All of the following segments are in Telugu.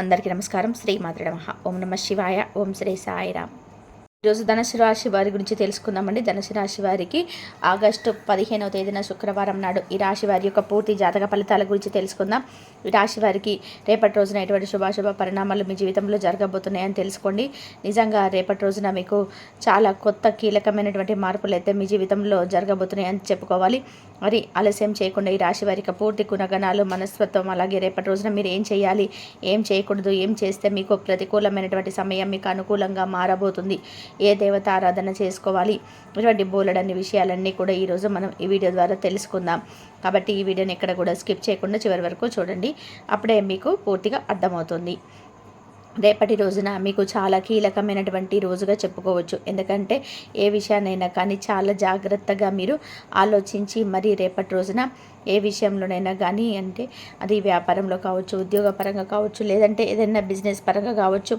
అందరికీ నమస్కారం. శ్రీ మాతృ నమ. ఓం నమ శివాయ. ఓం శ్రీ సాయిరామ్ ఈరోజు ధనుసు రాశి వారి గురించి తెలుసుకుందామండి. ధనుసు రాశి వారికి ఆగస్టు పదిహేనవ తేదీన శుక్రవారం నాడు ఈ రాశి వారి యొక్క పూర్తి జాతక ఫలితాల గురించి తెలుసుకుందాం. ఈ రాశి వారికి రేపటి రోజున ఎటువంటి శుభాశుభ పరిణామాలు మీ జీవితంలో జరగబోతున్నాయని తెలుసుకోండి. నిజంగా రేపటి రోజున మీకు చాలా కొత్త కీలకమైనటువంటి మార్పులు అయితే మీ జీవితంలో జరగబోతున్నాయని చెప్పుకోవాలి. మరి ఆలస్యం చేయకుండా ఈ రాశి వారికి పూర్తి గుణగణాలు మనస్తత్వం అలాగే రేపటి రోజున మీరు ఏం చేయాలి ఏం చేయకూడదు ఏం చేస్తే మీకు ప్రతికూలమైనటువంటి సమయం మీకు అనుకూలంగా మారబోతుంది. ఏ దేవత ఆరాధన చేసుకోవాలి ఇటువంటి బోలెడన్ని విషయాలన్నీ కూడా ఈరోజు మనం ఈ వీడియో ద్వారా తెలుసుకుందాం. కాబట్టి ఈ వీడియోని ఎక్కడ కూడా స్కిప్ చేయకుండా చివరి వరకు చూడండి. అప్పుడే మీకు పూర్తిగా అర్థమవుతుంది. రేపటి రోజున మీకు చాలా కీలకమైనటువంటి రోజుగా చెప్పుకోవచ్చు. ఎందుకంటే ఏ విషయానైనా కానీ చాలా జాగ్రత్తగా మీరు ఆలోచించి మరి రేపటి రోజున ఏ విషయంలోనైనా కానీ అంటే అది వ్యాపారంలో కావచ్చు ఉద్యోగపరంగా కావచ్చు లేదంటే ఏదైనా బిజినెస్ పరంగా కావచ్చు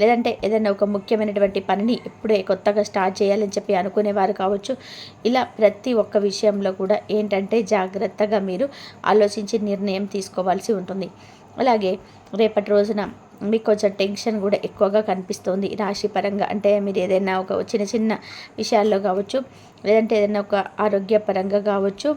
లేదంటే ఏదైనా ఒక ముఖ్యమైనటువంటి పనిని ఇప్పుడే కొత్తగా స్టార్ట్ చేయాలని చెప్పి అనుకునేవారు కావచ్చు. ఇలా ప్రతి ఒక్క విషయంలో కూడా ఏంటంటే జాగ్రత్తగా మీరు ఆలోచించి నిర్ణయం తీసుకోవాల్సి ఉంటుంది. అలాగే రేపటి రోజున మీకు కొంచెం టెన్షన్ కూడా ఎక్కువగా కనిపిస్తుంది రాశి పరంగా అంటే మీరు ఏదైనా ఒక చిన్న చిన్న విషయాల్లో కావచ్చు లేదంటే ఏదైనా ఒక ఆరోగ్యపరంగా కావచ్చు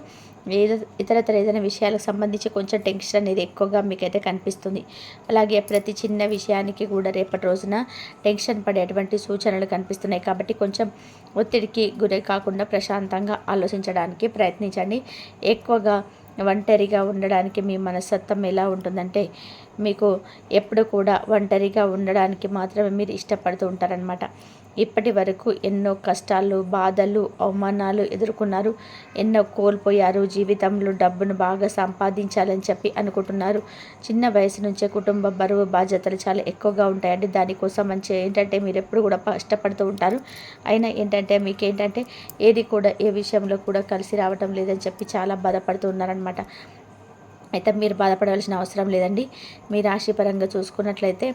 ఏదో ఇతరతర ఏదైనా విషయాలకు సంబంధించి కొంచెం టెన్షన్ అనేది ఎక్కువగా మీకైతే కనిపిస్తుంది. అలాగే ప్రతి చిన్న విషయానికి కూడా రేపటి రోజున టెన్షన్ పడేటువంటి సూచనలు కనిపిస్తున్నాయి. కాబట్టి కొంచెం ఒత్తిడికి గురి కాకుండా ప్రశాంతంగా ఆలోచించడానికి ప్రయత్నించండి. ఎక్కువగా ఒంటరిగా ఉండడానికి మీ మనస్తత్వం ఎలా ఉంటుందంటే మీకు ఎప్పుడు కూడా ఒంటరిగా ఉండడానికి మాత్రమే మీరు ఇష్టపడుతూ ఉంటారనమాట ఇప్పటి వరకు ఎన్నో కష్టాలు బాధలు అవమానాలు ఎదుర్కొన్నారు. ఎన్నో కోల్పోయారు జీవితంలో డబ్బును బాగా సంపాదించాలని చెప్పి అనుకుంటున్నారు. చిన్న వయసు నుంచే కుటుంబ బరువు బాధ్యతలు చాలా ఎక్కువగా ఉంటాయండి. దానికోసం మంచి ఏంటంటే మీరు ఎప్పుడు కూడా కష్టపడుతూ ఉంటారు. అయినా ఏంటంటే మీకు ఏంటంటే ఏది కూడా ఏ విషయంలో కూడా కలిసి రావటం లేదని చెప్పి చాలా బాధపడుతూ ఉన్నారనమాట అయితే మీరు బాధపడవలసిన అవసరం లేదండి. మీ రాశి పరంగా చూసుకున్నట్లయితే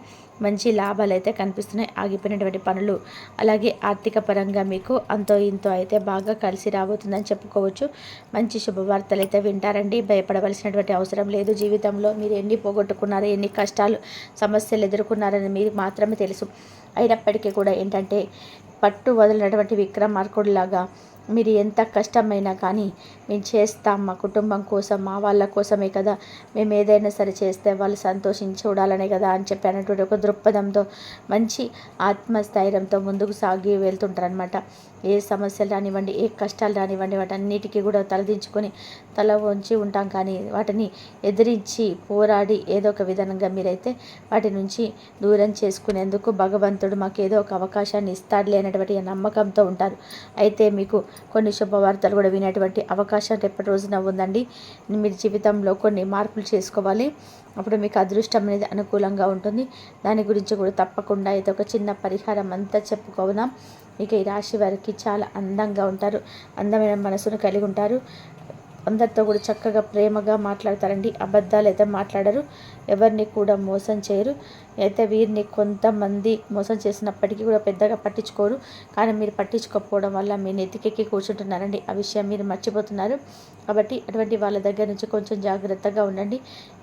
మంచి లాభాలు అయితే కనిపిస్తున్నాయి. ఆగిపోయినటువంటి పనులు అలాగే ఆర్థిక పరంగా మీకు అంతో ఇంతో అయితే బాగా కలిసి రాబోతుందని చెప్పుకోవచ్చు. మంచి శుభవార్తలు అయితే వింటారండి. భయపడవలసినటువంటి అవసరం లేదు. జీవితంలో మీరు ఎన్ని పోగొట్టుకున్నారు ఎన్ని కష్టాలు సమస్యలు ఎదుర్కొన్నారని మీరు మాత్రమే తెలుసు. అయినప్పటికీ కూడా ఏంటంటే పట్టు వదిలినటువంటి విక్రమార్కుడిలాగా మీరు ఎంత కష్టమైనా కానీ మేము చేస్తాం మా కుటుంబం కోసం మా వాళ్ళ కోసమే కదా. మేము ఏదైనా సరే చేస్తే వాళ్ళు సంతోషించి చూడాలనే కదా అని చెప్పి అన్నటువంటి ఒక దృక్పథంతో మంచి ఆత్మస్థైర్యంతో ముందుకు సాగి వెళ్తుంటారనమాట ఏ సమస్యలు రానివ్వండి ఏ కష్టాలు రానివ్వండి వాటన్నిటికీ కూడా తలదించుకొని తల వంచి ఉంటాం. కానీ వాటిని ఎదిరించి పోరాడి ఏదో ఒక విధానంగా మీరైతే వాటి నుంచి దూరం చేసుకునేందుకు భగవంతుడు మాకు ఏదో ఒక అవకాశాన్ని ఇస్తాడులే అనేటువంటి నమ్మకంతో ఉంటారు. అయితే మీకు కొన్ని శుభవార్తలు కూడా వినేటువంటి అవకాశం రేపటి రోజున ఉందండి. మీ జీవితంలో కొన్ని మార్పులు చేసుకోవాలి. అప్పుడు మీకు అదృష్టం అనేది అనుకూలంగా ఉంటుంది. దాని గురించి కూడా తప్పకుండా అయితే ఒక చిన్న పరిహారం అంతా చెప్పుకోదాం ఇక ఈ రాశి వారికి చాలా అందంగా ఉంటారు. అందమైన మనసును కలిగి ఉంటారు. అందరితో కూడా చక్కగా ప్రేమగా మాట్లాడతారండి. అబద్ధాలు అయితే మాట్లాడరు. ఎవరిని కూడా మోసం చేయరు. అయితే వీరిని కొంతమంది మోసం చేసినప్పటికీ కూడా పెద్దగా పట్టించుకోరు. కానీ మీరు పట్టించుకోకపోవడం వల్ల మీ నెతికెక్కి కూర్చుంటున్నారండి. ఆ విషయం మీరు మర్చిపోతున్నారు. కాబట్టి అటువంటి వాళ్ళ దగ్గర నుంచి కొంచెం జాగ్రత్తగా ఉండండి.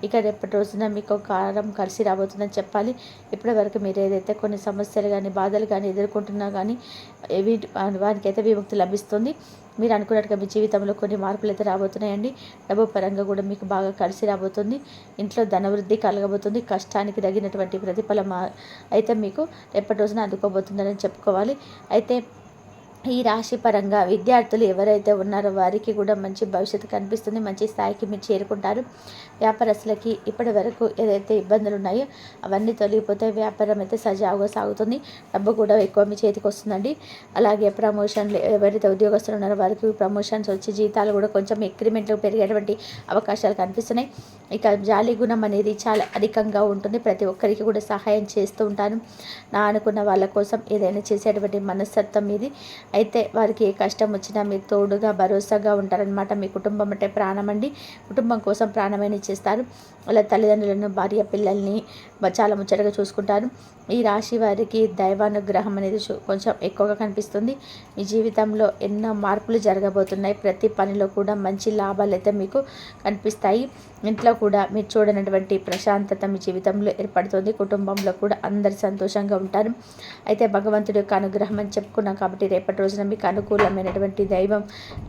ఇక రేపటి రోజున మీకు కారం కలిసి రాబోతుందని చెప్పాలి. ఇప్పటి వరకు మీరు ఏదైతే కొన్ని సమస్యలు కానీ బాధలు కానీ ఎదుర్కొంటున్నా కానీ వానికైతే విముక్తి లభిస్తుంది. మీరు అనుకున్నట్టుగా మీ జీవితంలో కొన్ని మార్పులు అయితే రాబోతున్నాయండి. డబ్బు పరంగా కూడా మీకు బాగా కలిసి రాబోతుంది. ఇంట్లో ధనవృద్ధి కలగబోతుంది. కష్టానికి తగినటువంటి ప్రతిఫలం అయితే మీకు రేపటి రోజున అందుకోబోతుందని చెప్పుకోవాలి. అయితే ఈ రాశి పరంగా విద్యార్థులు ఎవరైతే ఉన్నారో వారికి కూడా మంచి భవిష్యత్తు కనిపిస్తుంది. మంచి స్థాయికి మీరు చేరుకుంటారు. వ్యాపారస్తులకి ఇప్పటి వరకు ఏదైతే ఇబ్బందులు ఉన్నాయో అవన్నీ తొలగిపోతే వ్యాపారం అయితే సజావుగా సాగుతుంది. డబ్బు కూడా ఎక్కువ మీ చేతికి వస్తుందండి. అలాగే ప్రమోషన్లు ఎవరైతే ఉద్యోగస్తులు ఉన్నారో వారికి ప్రమోషన్స్ వచ్చి జీతాలు కూడా కొంచెం ఇంక్రిమెంట్లు పెరిగేటువంటి అవకాశాలు కనిపిస్తున్నాయి. ఇక జాలి గుణం అనేది చాలా అధికంగా ఉంటుంది. ప్రతి ఒక్కరికి కూడా సహాయం చేస్తూ ఉంటాను నా అనుకున్న వాళ్ళ కోసం ఏదైనా చేసేటువంటి మనస్తత్వం ఇది అయితే వారికి ఏ కష్టం వచ్చినా మీరు తోడుగా భరోసాగా ఉంటారనమాట మీ కుటుంబం అంటే ప్రాణం అండి. కుటుంబం కోసం ప్రాణమైన ఇచ్చేస్తారు. వాళ్ళ తల్లిదండ్రులను భార్య పిల్లల్ని చాలా ముచ్చటగా చూసుకుంటారు. ఈ రాశి వారికి దైవానుగ్రహం అనేది కొంచెం ఎక్కువగా కనిపిస్తుంది. మీ జీవితంలో ఎన్నో మార్పులు జరగబోతున్నాయి. ప్రతి పనిలో కూడా మంచి లాభాలు అయితే మీకు కనిపిస్తాయి. ఇంట్లో కూడా మీరు చూడనటువంటి ప్రశాంతత మీ జీవితంలో ఏర్పడుతుంది. కుటుంబంలో కూడా అందరు సంతోషంగా ఉంటారు. అయితే భగవంతుడి యొక్క అనుగ్రహం అని చెప్పుకున్నాం కాబట్టి రేపటి రోజున మీకు అనుకూలమైనటువంటి దైవం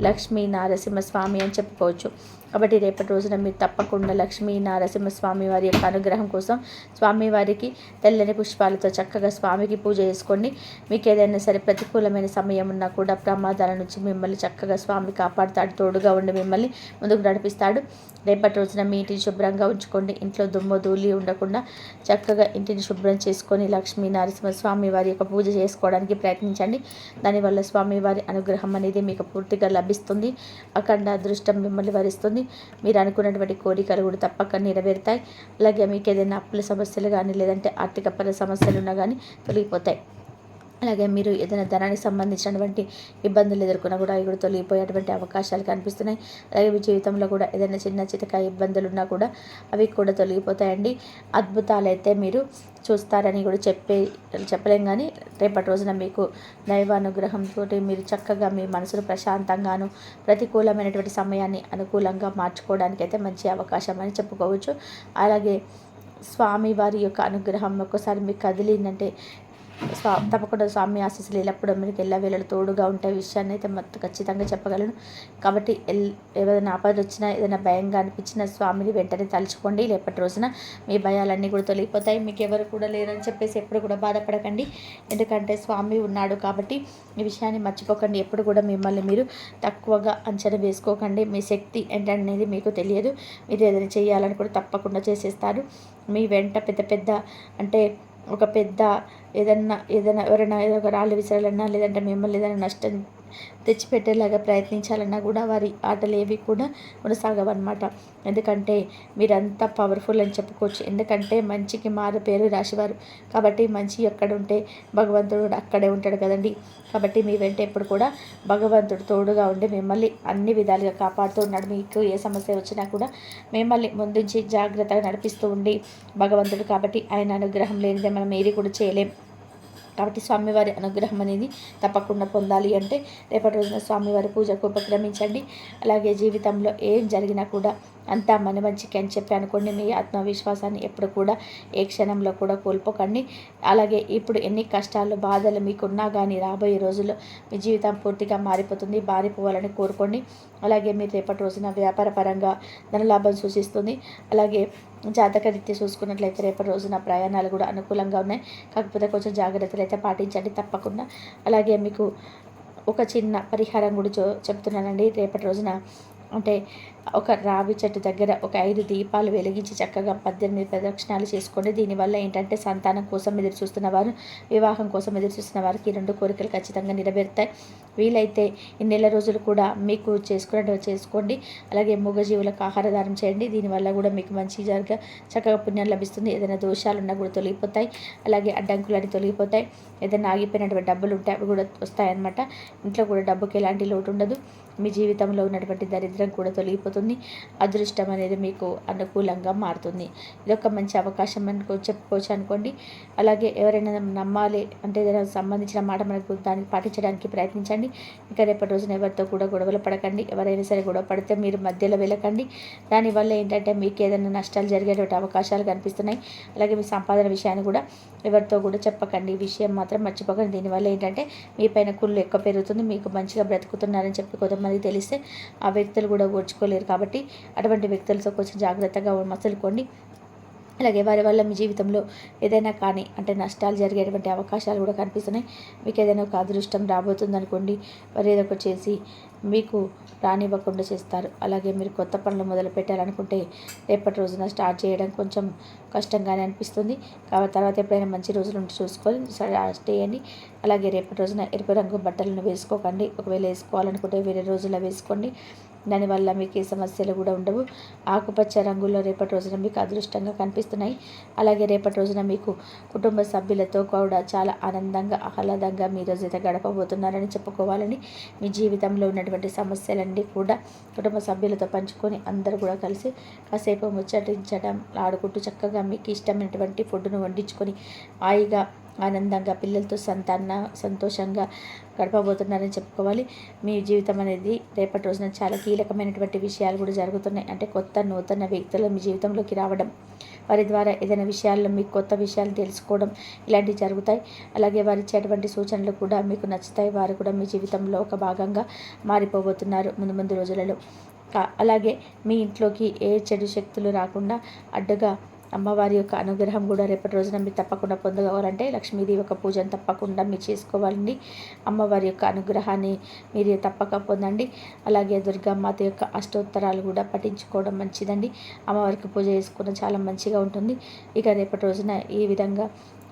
లక్ష్మీ నారసింహస్వామి అని చెప్పుకోవచ్చు. కాబట్టి రేపటి రోజున మీరు తప్పకుండా లక్ష్మీ నారసింహస్వామి వారి యొక్క అనుగ్రహం కోసం స్వామివారికి తెల్లని పుష్పాలతో చక్కగా స్వామికి పూజ చేసుకోండి. మీకు ఏదైనా సరే ప్రతికూలమైన సమయం ఉన్నా కూడా ప్రమాదాల నుంచి మిమ్మల్ని చక్కగా స్వామి కాపాడుతాడు తోడుగా ఉండి మిమ్మల్ని ముందుకు నడిపిస్తాడు. రేపటి రోజున మీ ఇంటిని శుభ్రంగా ఉంచుకోండి. ఇంట్లో దుమ్ము ధూళి ఉండకుండా చక్కగా ఇంటిని శుభ్రం చేసుకొని లక్ష్మీ నరసింహస్వామి వారి యొక్క పూజ చేసుకోవడానికి ప్రయత్నించండి. దానివల్ల స్వామివారి అనుగ్రహం అనేది మీకు పూర్తిగా లభిస్తుంది. అఖండ అదృష్టం మిమ్మల్ని వరిస్తుంది. మీరు అనుకున్నటువంటి కోరికలు కూడా తప్పక నెరవేరుతాయి. అలాగే మీకు ఏదైనా అప్పుల సమస్యలు కానీ లేదంటే ఆర్థిక పర సమస్యలు ఉన్నా కానీ తొలగిపోతాయి. అలాగే మీరు ఏదైనా ధనానికి సంబంధించినటువంటి ఇబ్బందులు ఎదుర్కొన్నా కూడా అవి కూడా తొలగిపోయేటువంటి అవకాశాలు కనిపిస్తున్నాయి. అలాగే మీ జీవితంలో కూడా ఏదైనా చిన్న చితక ఇబ్బందులు ఉన్నా కూడా అవి కూడా తొలగిపోతాయండి. అద్భుతాలు అయితే మీరు చూస్తారని కూడా చెప్పే చెప్పలేం కానీ రేపటి రోజున మీకు దైవానుగ్రహంతో మీరు చక్కగా మీ మనసును ప్రశాంతంగాను ప్రతికూలమైనటువంటి సమయాన్ని అనుకూలంగా మార్చుకోవడానికి అయితే మంచి అవకాశం అని చెప్పుకోవచ్చు. అలాగే స్వామి వారి యొక్క అనుగ్రహం ఒక్కసారి మీకు కదిలిందంటే స్వా తప్పకుండా స్వామి ఆశీస్సులు ఎల్లప్పుడూ మీకు ఎల్ల వేళలు తోడుగా ఉంటే విషయాన్ని అయితే మొత్తం ఖచ్చితంగా చెప్పగలను. కాబట్టి ఎల్ ఏదైనా ఆపద వచ్చినా ఏదైనా భయంగా అనిపించిన స్వామిని వెంటనే తలుచుకోండి. లేపటి రోజున మీ భయాలన్నీ కూడా తొలగిపోతాయి. మీకు ఎవరు కూడా లేరని చెప్పేసి ఎప్పుడు కూడా బాధపడకండి. ఎందుకంటే స్వామి ఉన్నాడు కాబట్టి ఈ విషయాన్ని మర్చిపోకండి. ఎప్పుడు కూడా మిమ్మల్ని మీరు తక్కువగా అంచనా వేసుకోకండి. మీ శక్తి ఏంటనేది మీకు తెలియదు. మీరు ఏదైనా చేయాలని కూడా తప్పకుండా చేసేస్తారు. మీ వెంట పెద్ద పెద్ద అంటే ఒక పెద్ద ఏదన్నా ఏదైనా ఎవరైనా ఏదో ఒక రాళ్ళు విసరాలన్నా లేదంటే మిమ్మల్ని ఏదైనా నష్టం తెచ్చిపెట్టేలాగా ప్రయత్నించాలన్నా కూడా వారి ఆటలు ఏవి కూడా కొనసాగవన్నమాట. ఎందుకంటే మీరంతా పవర్ఫుల్ అని చెప్పుకోవచ్చు. ఎందుకంటే మంచికి మారు పేరు రాసేవారు కాబట్టి మంచి ఎక్కడ ఉంటే భగవంతుడు అక్కడే ఉంటాడు కదండి. కాబట్టి మీ వెంట ఎప్పుడు కూడా భగవంతుడు తోడుగా ఉండి మిమ్మల్ని అన్ని విధాలుగా కాపాడుతూ ఉన్నాడు. మీకు ఏ సమస్య వచ్చినా కూడా మిమ్మల్ని ముందుంచి జాగ్రత్తగా నడిపిస్తూ ఉండి భగవంతుడు కాబట్టి ఆయన అనుగ్రహం లేనిదే మనం ఏది కూడా చేయలేం. కాబట్టి స్వామివారి అనుగ్రహం అనేది తప్పకుండా పొందాలి అంటే రేపటి రోజున స్వామివారి పూజకు ఉపక్రమించండి. అలాగే జీవితంలో ఏం జరిగినా కూడా అంతా మన మంచికి అని చెప్పి అనుకోండి మీ ఆత్మవిశ్వాసాన్ని ఎప్పుడు కూడా ఏ క్షణంలో కూడా కోల్పోకండి. అలాగే ఇప్పుడు ఎన్ని కష్టాలు బాధలు మీకున్నా కానీ రాబోయే రోజుల్లో మీ జీవితం పూర్తిగా మారిపోతుంది. మారిపోవాలని కోరుకోండి. అలాగే మీరు రేపటి రోజున వ్యాపార పరంగా ధనలాభం సూచిస్తుంది. అలాగే జాతకరీత్యా చూసుకున్నట్లయితే రేపటి రోజున ప్రయాణాలు కూడా అనుకూలంగా ఉన్నాయి. కాకపోతే కొంచెం జాగ్రత్తలు అయితే పాటించండి తప్పకుండా. అలాగే మీకు ఒక చిన్న పరిహారం కూడా చెప్తున్నానండి. రేపటి రోజున అంటే ఒక రావి చెట్టు దగ్గర ఒక ఐదు దీపాలు వెలిగించి చక్కగా పద్దెనిమిది ప్రదక్షిణాలు చేసుకోండి దీనివల్ల ఏంటంటే సంతానం కోసం ఎదురు చూస్తున్న వారు వివాహం కోసం ఎదురు చూస్తున్న వారికి ఈ రెండు కోరికలు ఖచ్చితంగా నెరవేరుతాయి. వీలైతే ఈ నెల రోజులు కూడా మీకు చేసుకున్నట్టు చేసుకోండి. అలాగే మూగజీవులకు ఆహారదానం చేయండి. దీనివల్ల కూడా మీకు మంచి జరగ చక్కగా పుణ్యం లభిస్తుంది. ఏదైనా దోషాలు ఉన్నా కూడా తొలగిపోతాయి. అలాగే అడ్డంకులు తొలగిపోతాయి. ఏదైనా ఆగిపోయినటువంటి డబ్బులు ఉంటాయి అవి కూడా వస్తాయన్నమాట. ఇంట్లో కూడా డబ్బుకి ఎలాంటి లోటు ఉండదు. మీ జీవితంలో ఉన్నటువంటి దరిద్రం కూడా తొలగిపోతుంది. అదృష్టం అనేది మీకు అనుకూలంగా మారుతుంది. ఇది ఒక మంచి అవకాశం అనుకో చెప్పుకోవచ్చు అనుకోండి. అలాగే ఎవరైనా నమ్మాలి అంటే ఏదైనా సంబంధించిన మాట మనకు దానికి పాటించడానికి ప్రయత్నించండి. ఇంకా రేపటి రోజున ఎవరితో కూడా గొడవలు పడకండి. ఎవరైనా సరే గొడవ పడితే మీరు మధ్యలో వెళ్ళకండి. దానివల్ల ఏంటంటే మీకు ఏదైనా నష్టాలు జరిగేటువంటి అవకాశాలు కనిపిస్తున్నాయి. అలాగే మీ సంపాదన విషయాన్ని కూడా ఎవరితో కూడా చెప్పకండి. ఈ విషయం మాత్రం మర్చిపోకండి. దీనివల్ల ఏంటంటే మీ పైన కుళ్ళు ఎక్కువ పెరుగుతుంది. మీకు మంచిగా బ్రతుకుతున్నారని చెప్పి కొంతమంది తెలిస్తే ఆ వ్యక్తులు కూడా ఓర్చుకోలేరు. కాబట్టి అటువంటి వ్యక్తులతో కొంచెం జాగ్రత్తగా మసలుకోండి అలాగే వారి వల్ల మీ జీవితంలో ఏదైనా కానీ అంటే నష్టాలు జరిగేటువంటి అవకాశాలు కూడా కనిపిస్తున్నాయి. మీకు ఏదైనా ఒక అదృష్టం రాబోతుంది అనుకోండి వారు ఏదో ఒకటి చేసి మీకు రానివ్వకుండా చేస్తారు. అలాగే మీరు కొత్త పనులు మొదలు పెట్టాలనుకుంటే రేపటి రోజున స్టార్ట్ చేయడం కొంచెం కష్టంగానే అనిపిస్తుంది. కాబట్టి తర్వాత ఎప్పుడైనా మంచి రోజులు ఉంటే చూసుకొని స్టార్ట్ చేయండి అలాగే రేపటి రోజున ఎరుపు రంగు బట్టలను వేసుకోకండి. ఒకవేళ వేసుకోవాలనుకుంటే వేరే రోజుల్లో వేసుకోండి. దానివల్ల మీకు ఏ సమస్యలు కూడా ఉండవు. ఆకుపచ్చ రంగుల్లో రేపటి రోజున మీకు అదృష్టంగా కనిపిస్తున్నాయి. అలాగే రేపటి రోజున మీకు కుటుంబ సభ్యులతో కూడా చాలా ఆనందంగా ఆహ్లాదంగా మీ రోజైతే గడపబోతున్నారని చెప్పుకోవాలని మీ జీవితంలో ఉన్నటువంటి సమస్యలన్నీ కూడా కుటుంబ సభ్యులతో పంచుకొని అందరూ కూడా కలిసి కాసేపు ముచ్చటించడం ఆడుకుంటూ చక్కగా మీకు ఇష్టమైనటువంటి ఫుడ్ను వండించుకొని హాయిగా ఆనందంగా పిల్లలతో సంతాన సంతోషంగా గడపబోతున్నారని చెప్పుకోవాలి. మీ జీవితం అనేది రేపటి రోజున చాలా కీలకమైనటువంటి విషయాలు కూడా జరుగుతున్నాయి. అంటే కొత్త నూతన వ్యక్తులు మీ జీవితంలోకి రావడం వారి ద్వారా ఏదైనా విషయాల్లో మీకు కొత్త విషయాలు తెలుసుకోవడం ఇలాంటివి జరుగుతాయి. అలాగే వారి ఇచ్చేటువంటి సూచనలు కూడా మీకు నచ్చుతాయి. వారు కూడా మీ జీవితంలో ఒక భాగంగా మారిపోబోతున్నారు ముందు ముందు రోజులలో. అలాగే మీ ఇంట్లోకి ఏ చెడు శక్తులు రాకుండా అడ్డుగా అమ్మవారి యొక్క అనుగ్రహం కూడా రేపటి రోజున మీరు తప్పకుండా పొందగవాలంటే లక్ష్మీదేవి యొక్క పూజను తప్పకుండా మీరు చేసుకోవాలండి. అమ్మవారి యొక్క అనుగ్రహాన్ని మీరు తప్పక పొందండి. అలాగే దుర్గామాత యొక్క అష్టోత్తరాలు కూడా పఠించుకోవడం మంచిదండి. అమ్మవారికి పూజ చేసుకోవడం చాలా మంచిగా ఉంటుంది. ఇక రేపటి రోజున ఈ విధంగా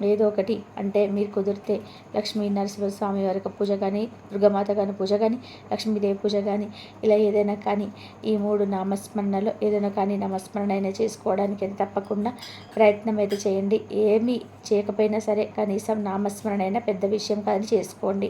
ఏదో ఒకటి అంటే మీరు కుదిరితే లక్ష్మీ నరసింహస్వామి వారి యొక్క పూజ కానీ దుర్గమాత కానీ పూజ కానీ లక్ష్మీదేవి పూజ కానీ ఇలా ఏదైనా కానీ ఈ మూడు నామస్మరణలో ఏదైనా కానీ నామస్మరణ అయినా చేసుకోవడానికి తప్పకుండా తప్పకుండా ప్రయత్నం అయితే చేయండి. ఏమీ చేయకపోయినా సరే కనీసం నామస్మరణ అయినా పెద్ద విషయం కానీ చేసుకోండి.